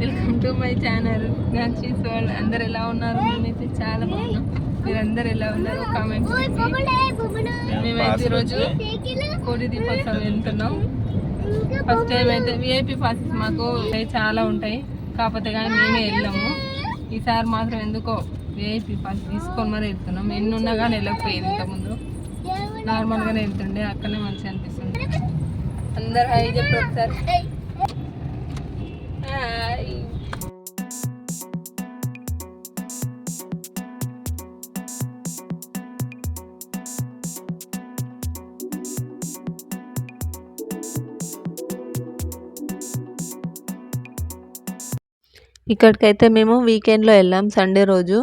Welcome to my channel Nachi's world అందరు ఎలా ఉన్నారు? మేమైతే చాలా బాగున్నాం. మీరందరు ఎలా ఉన్నారు? కామెంట్స్ మేమైతే ఈరోజు కోడి దీపోత్సవం వెళ్తున్నాం. ఫస్ట్ టైం అయితే విఐపి పాసెస్ మాకు చాలా ఉంటాయి. కాకపోతే కానీ మేమే వెళ్ళాము. ఈసారి మాత్రం ఎందుకో విఐపి పాస్ తీసుకొని మరి వెళ్తున్నాం. ఎన్ని ఉన్నా కానీ వెళ్ళకపోయింది ఇంతకుముందు. నార్మల్గానే వెళ్తుండే. అక్కడనే మంచిగా అనిపిస్తుంది. అందరు హై చెప్పి ఒకసారి. ఇక్కడికైతే మేము వీకెండ్లో వెళ్ళాం సండే రోజు.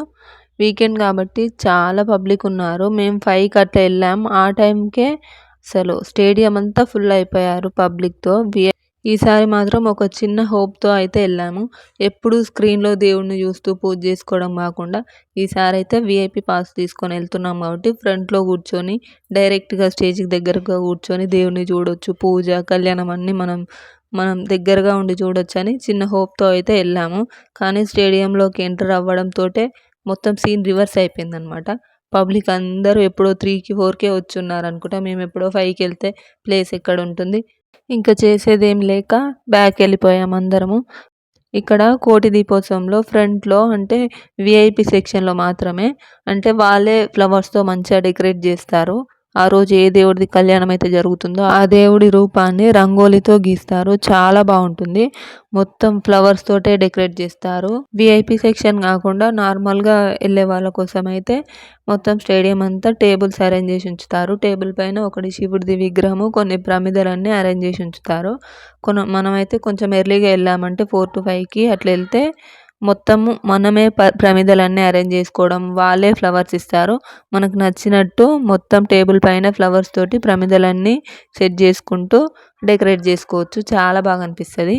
వీకెండ్ కాబట్టి చాలా పబ్లిక్ ఉన్నారు. మేము ఫైవ్కి అట్లా వెళ్ళాం. ఆ టైంకే అసలు స్టేడియం అంతా ఫుల్ అయిపోయారు పబ్లిక్తో ఈసారి మాత్రం ఒక చిన్న హోప్తో అయితే వెళ్ళాము. ఎప్పుడు స్క్రీన్లో దేవుణ్ణి చూస్తూ పూజ చేసుకోవడం కాకుండా ఈసారి అయితే విఐపి పాస్ తీసుకొని వెళ్తున్నాం కాబట్టి ఫ్రంట్లో కూర్చొని డైరెక్ట్గా స్టేజ్కి దగ్గరగా కూర్చొని దేవుణ్ణి చూడొచ్చు. పూజ కళ్యాణం అన్నీ మనం మనం దగ్గరగా ఉండి చూడొచ్చని చిన్న హోప్తో అయితే వెళ్ళాము. కానీ స్టేడియంలోకి ఎంటర్ అవ్వడంతో మొత్తం సీన్ రివర్స్ అయిపోయిందనమాట పబ్లిక్ అందరూ ఎప్పుడో త్రీకి ఫోర్కే వచ్చున్నారు అనుకుంటా మేము ఎప్పుడో ఫైవ్కి వెళ్తే ప్లేస్ ఎక్కడ ఉంటుంది. ఇంకా చేసేదేం లేక బ్యాక్ వెళ్ళిపోయాం అందరము. ఇక్కడ కోటి దీపోత్సవంలో ఫ్రంట్లో అంటే విఐపి సెక్షన్లో మాత్రమే. అంటే వాళ్ళే ఫ్లవర్స్తో మంచిగా డెకరేట్ చేస్తారు. ఆ రోజు ఏ దేవుడిది కళ్యాణం అయితే జరుగుతుందో ఆ దేవుడి రూపాన్ని రంగోలితో గీస్తారు. చాలా బాగుంటుంది. మొత్తం ఫ్లవర్స్ తోటే డెకరేట్ చేస్తారు. విఐపి సెక్షన్ కాకుండా నార్మల్గా వెళ్ళే వాళ్ళ కోసం అయితే మొత్తం స్టేడియం అంతా టేబుల్స్ అరేంజ్ చేసి ఉంచుతారు. టేబుల్ పైన ఒకటి శివుడిది విగ్రహము కొన్ని ప్రమిదలన్నీ అరేంజ్ చేసి ఉంచుతారు. కొన మనమైతే కొంచెం ఎర్లీగా వెళ్ళామంటే ఫోర్ టు ఫైవ్కి అట్లా వెళ్తే మొత్తము మనమే ప ప్రమిదలన్నీ అరేంజ్ చేసుకోవడం వాళ్ళే ఫ్లవర్స్ ఇస్తారు. మనకు నచ్చినట్టు మొత్తం టేబుల్ పైన ఫ్లవర్స్ తోటి ప్రమిదలన్నీ సెట్ చేసుకుంటూ డెకరేట్ చేసుకోవచ్చు. చాలా బాగా అనిపిస్తుంది.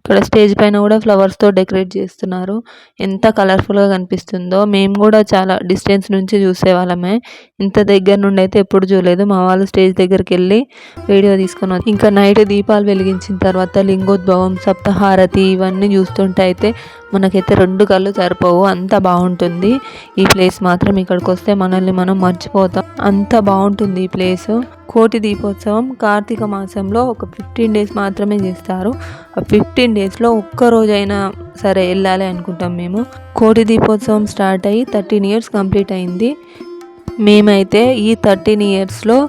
ఇక్కడ స్టేజ్ పైన కూడా ఫ్లవర్స్తో డెకరేట్ చేస్తున్నారు. ఎంత కలర్ఫుల్గా కనిపిస్తుందో. మేము కూడా చాలా డిస్టెన్స్ నుంచి చూసేవాళ్ళమే ఇంత దగ్గర నుండి అయితే ఎప్పుడు చూడలేదు. మా వాళ్ళు స్టేజ్ దగ్గరికి వెళ్ళి వీడియో తీసుకుని ఇంకా నైట్ దీపాలు వెలిగించిన తర్వాత లింగోద్భవం సప్తహారతి ఇవన్నీ చూస్తుంటే అయితే మనకైతే రెండు కళ్ళు సరిపోవు. అంత బాగుంటుంది ఈ ప్లేస్ మాత్రం ఇక్కడికి వస్తే మనల్ని మనం మర్చిపోతాం. అంత బాగుంటుంది ఈ ప్లేస్. కోటి దీపోత్సవం కార్తీక మాసంలో ఒక ఫిఫ్టీన్ డేస్ మాత్రమే చేస్తారు. ఆ ఫిఫ్టీన్ డేస్లో ఒక్కరోజైనా సరే వెళ్ళాలి అనుకుంటాం మేము. కోటి దీపోత్సవం స్టార్ట్ అయ్యి థర్టీన్ ఇయర్స్ కంప్లీట్ అయింది. మేమైతే ఈ థర్టీన్ ఇయర్స్లో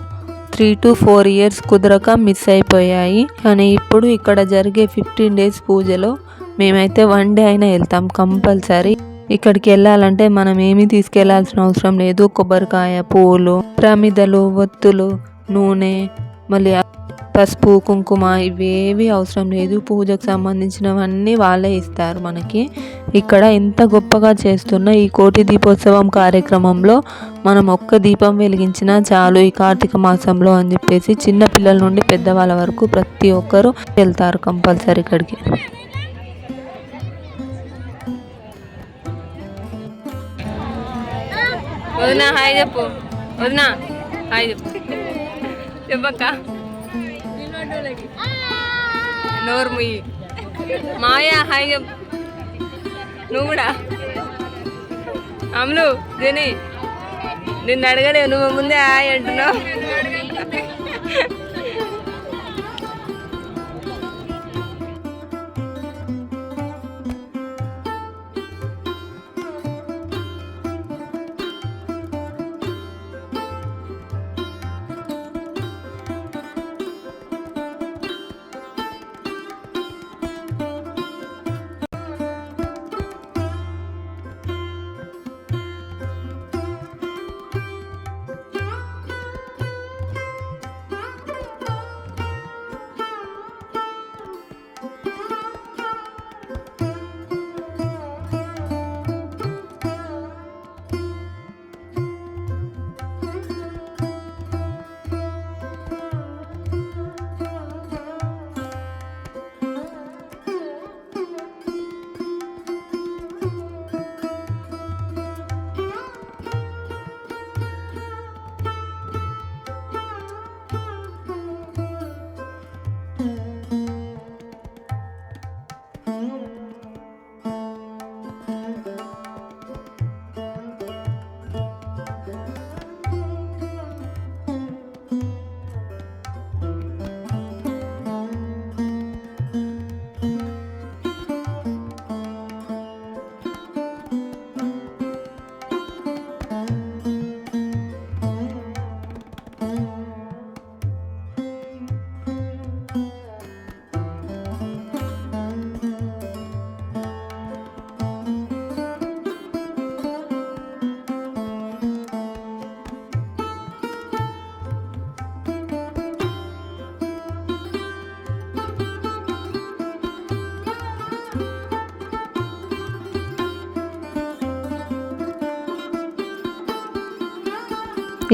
త్రీ టు ఫోర్ ఇయర్స్ కుదరక మిస్ అయిపోయాయి. కానీ ఇప్పుడు ఇక్కడ జరిగే ఫిఫ్టీన్ డేస్ పూజలో మేమైతే వన్ డే అయినా వెళ్తాం కంపల్సరీ. ఇక్కడికి వెళ్ళాలంటే మనం ఏమీ తీసుకెళ్ళాల్సిన అవసరం లేదు. కొబ్బరికాయ పూలు ప్రమిదలు ఒత్తులు నూనె మళ్ళీ పసుపు కుంకుమ ఇవేవి అవసరం లేదు. పూజకు సంబంధించినవన్నీ వాళ్ళే ఇస్తారు మనకి. ఇక్కడ ఎంత గొప్పగా చేస్తున్న ఈ కోటి దీపోత్సవం కార్యక్రమంలో మనం ఒక్క దీపం వెలిగించినా చాలు ఈ కార్తీక మాసంలో అని చెప్పేసి చిన్న పిల్లల నుండి పెద్దవాళ్ళ వరకు ప్రతి ఒక్కరూ వెళ్తారు కంపల్సరీ ఇక్కడికి. వదినా హాయ్ చెప్పు. వదినా హాయ్ చెప్పు. చెప్పక్క. నోరు ముయ్యి మాయా హాయ్. నువ్వు కూడా? అమ్ములు దీని నిన్ను అడగలేవు నువ్వు ముందే హాయ్ అంటున్నావు.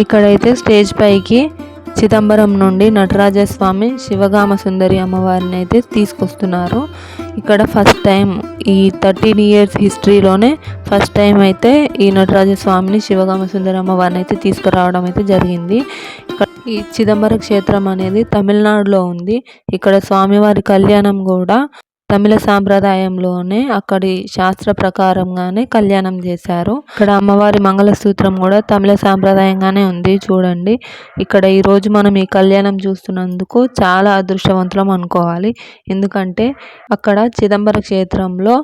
ఇక్కడైతే స్టేజ్ పైకి చిదంబరం నుండి నటరాజస్వామి శివగామ సుందరి అమ్మవారిని అయితే తీసుకొస్తున్నారు. ఇక్కడ ఫస్ట్ టైం ఈ థర్టీన్ ఇయర్స్ హిస్టరీలోనే ఫస్ట్ టైం అయితే ఈ నటరాజస్వామిని శివగామ సుందరి అమ్మవారిని అయితే తీసుకురావడం అయితే జరిగింది. ఈ చిదంబర క్షేత్రం అనేది తమిళనాడులో ఉంది. ఇక్కడ స్వామివారి కళ్యాణం కూడా తమిళ సాంప్రదాయంలోనే అక్కడి శాస్త్ర ప్రకారంగానే కళ్యాణం చేశారు. ఇక్కడ అమ్మవారి మంగళసూత్రం కూడా తమిళ సాంప్రదాయంగానే ఉంది. చూడండి ఇక్కడ ఈరోజు మనం ఈ కళ్యాణం చూస్తున్నందుకు చాలా అదృష్టవంతులం అనుకోవాలి. ఎందుకంటే అక్కడ చిదంబర క్షేత్రంలో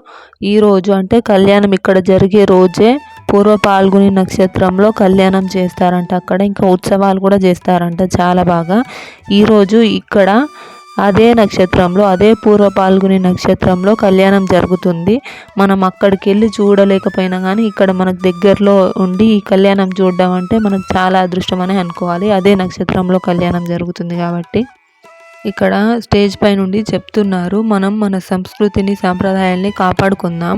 ఈ రోజు అంటే కళ్యాణం ఇక్కడ జరిగే రోజే పూర్వ పాల్గొని నక్షత్రంలో కళ్యాణం చేస్తారంట. అక్కడ ఇంకా ఉత్సవాలు కూడా చేస్తారంట చాలా బాగా. ఈరోజు ఇక్కడ అదే నక్షత్రంలో అదే పూర్వ పాల్గొని నక్షత్రంలో కళ్యాణం జరుగుతుంది. మనం అక్కడికి వెళ్ళి చూడలేకపోయినా కానీ ఇక్కడ మనకు దగ్గరలో ఉండి ఈ కళ్యాణం చూడడం అంటే మనకు చాలా అదృష్టం అని అనుకోవాలి. అదే నక్షత్రంలో కళ్యాణం జరుగుతుంది కాబట్టి. ఇక్కడ స్టేజ్ పై నుండి చెప్తున్నారు మనం మన సంస్కృతిని సాంప్రదాయాల్ని కాపాడుకుందాం.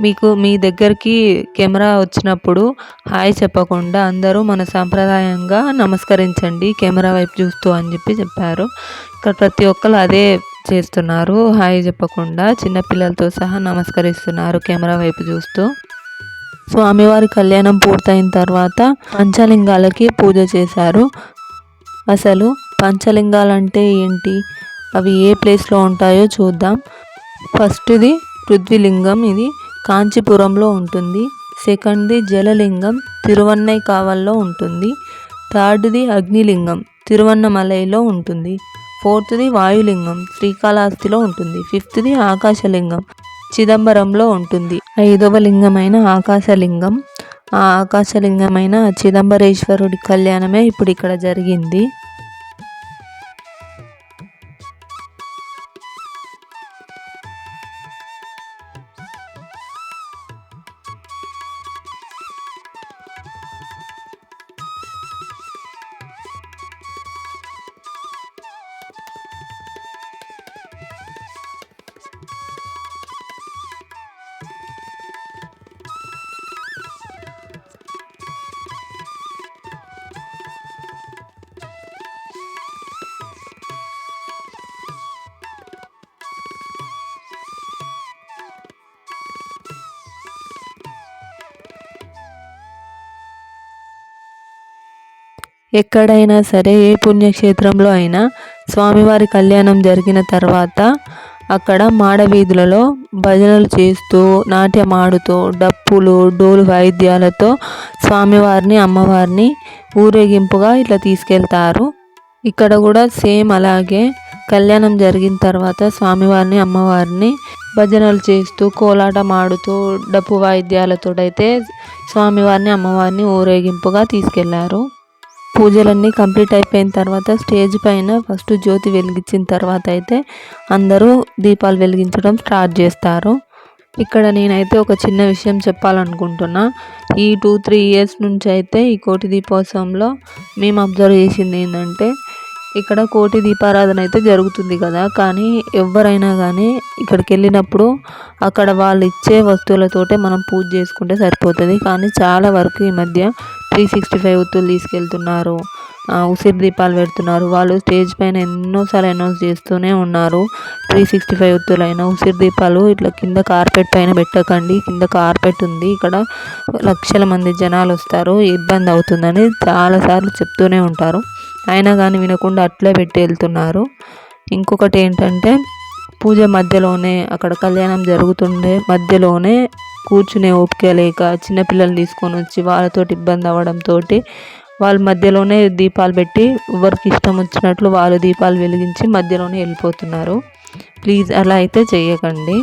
మీకు మీ దగ్గరికి కెమెరా వచ్చినప్పుడు హాయ్ చెప్పకుండా అందరూ మన సాంప్రదాయంగా నమస్కరించండి కెమెరా వైపు చూస్తూ అని చెప్పి చెప్పారు. ఇక్కడ ప్రతి ఒక్కరు అదే చేస్తున్నారు హాయ్ చెప్పకుండా చిన్నపిల్లలతో సహా నమస్కరిస్తున్నారు కెమెరా వైపు చూస్తూ. స్వామివారి కళ్యాణం పూర్తయిన తర్వాత పంచలింగాలకి పూజ చేశారు. అసలు పంచలింగాలంటే ఏంటి? అవి ఏ ప్లేస్లో ఉంటాయో చూద్దాం. ఫస్ట్ది పృథ్వీలింగం ఇది. కాంచీపురంలో ఉంటుంది. సెకండ్ది జలలింగం. తిరువన్నై కావల్లో ఉంటుంది. థర్డ్ది అగ్నిలింగం. తిరువన్నమలైలో ఉంటుంది. ఫోర్త్ది వాయులింగం. శ్రీకాళహస్తిలో ఉంటుంది. ఫిఫ్త్ది ఆకాశలింగం. చిదంబరంలో ఉంటుంది. ఐదవ లింగమైన ఆకాశలింగం. ఆ ఆకాశలింగమైన చిదంబరేశ్వరుడి కళ్యాణమే ఇప్పుడు ఇక్కడ జరిగింది. ఎక్కడైనా సరే ఏ పుణ్యక్షేత్రంలో అయినా స్వామివారి కళ్యాణం జరిగిన తర్వాత అక్కడ మాడవీధులలో భజనలు చేస్తూ నాట్యం ఆడుతూ డప్పులు డోలు వాయిద్యాలతో స్వామివారిని అమ్మవారిని ఊరేగింపుగా ఇట్లా తీసుకెళ్తారు. ఇక్కడ కూడా సేమ్ అలాగే కళ్యాణం జరిగిన తర్వాత స్వామివారిని అమ్మవారిని భజనలు చేస్తూ కోలాటం ఆడుతూ డప్పు వాయిద్యాలతోటైతే స్వామివారిని అమ్మవారిని ఊరేగింపుగా తీసుకెళ్ళారు. పూజలన్నీ కంప్లీట్ అయిపోయిన తర్వాత స్టేజ్ పైన ఫస్ట్ జ్యోతి వెలిగించిన తర్వాత అయితే అందరూ దీపాలు వెలిగించడం స్టార్ట్ చేస్తారు. ఇక్కడ నేనైతే ఒక చిన్న విషయం చెప్పాలనుకుంటున్నా. ఈ టూ త్రీ ఇయర్స్ నుంచి అయితే ఈ కోటి దీపోత్సవంలో మేము అబ్జర్వ్ చేసింది ఏంటంటే ఇక్కడ కోటి దీపారాధన అయితే జరుగుతుంది కదా కానీ ఎవరైనా కానీ ఇక్కడికి వెళ్ళినప్పుడు అక్కడ వాళ్ళు ఇచ్చే వస్తువులతోటే మనం పూజ చేసుకుంటే సరిపోతుంది. కానీ చాలా వరకు ఈ మధ్య త్రీ సిక్స్టీ ఫైవ్ ఒత్తులు తీసుకెళ్తున్నారు. ఉసిరి దీపాలు పెడుతున్నారు. వాళ్ళు స్టేజ్ పైన ఎన్నోసార్లు అనౌన్స్ చేస్తూనే ఉన్నారు. త్రీ సిక్స్టీ ఫైవ్ ఒత్తులైన ఉసిరి దీపాలు ఇట్లా కింద కార్పెట్ పైన పెట్టకండి. కింద కార్పెట్ ఉంది. ఇక్కడ లక్షల మంది జనాలు వస్తారు. ఇబ్బంది అవుతుందని చాలాసార్లు చెప్తూనే ఉంటారు. అయినా కానీ వినకుండా అట్లే పెట్టి వెళ్తున్నారు. ఇంకొకటి ఏంటంటే పూజ మధ్యలోనే అక్కడ కళ్యాణం జరుగుతుండే మధ్యలోనే కూర్చునే ఓపిక లేక చిన్నపిల్లలు తీసుకొని వచ్చి వాళ్ళతో ఇబ్బంది అవ్వడంతో వాళ్ళ మధ్యలోనే దీపాలు పెట్టి ఎవరికి ఇష్టం వచ్చినట్లు వాళ్ళు దీపాలు వెలిగించి మధ్యలోనే వెళ్ళిపోతున్నారు. ప్లీజ్ అలా అయితే చేయకండి.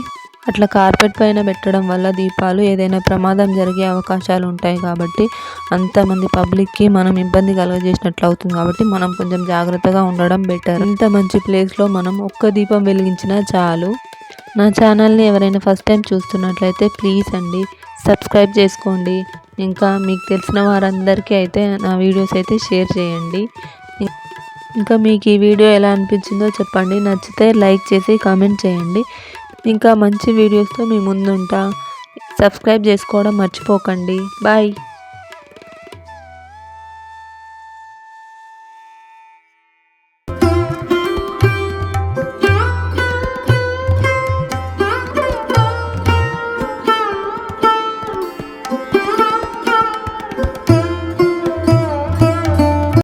అట్లా కార్పెట్ పైన పెట్టడం వల్ల దీపాలు ఏదైనా ప్రమాదం జరిగే అవకాశాలు ఉంటాయి కాబట్టి అంతమంది పబ్లిక్కి మనం ఇబ్బంది కలగజేసినట్లు అవుతుంది కాబట్టి మనం కొంచెం జాగ్రత్తగా ఉండడం బెటర్. ఇంత మంచి ప్లేస్లో మనం ఒక్క దీపం వెలిగించినా చాలు. నా ఛానల్ని ఎవరైనా ఫస్ట్ టైం చూస్తున్నట్లయితే ప్లీజ్ అండి సబ్స్క్రైబ్ చేసుకోండి. ఇంకా మీకు తెలిసిన వారందరికీ అయితే నా వీడియోస్ అయితే షేర్ చేయండి. ఇంకా మీకు ఈ వీడియో ఎలా అనిపించిందో చెప్పండి. నచ్చితే లైక్ చేసి కామెంట్ చేయండి. ఇంకా మంచి వీడియోస్తో మీ ముందుంటా. సబ్స్క్రైబ్ చేసుకోవడం మర్చిపోకండి. బాయ్.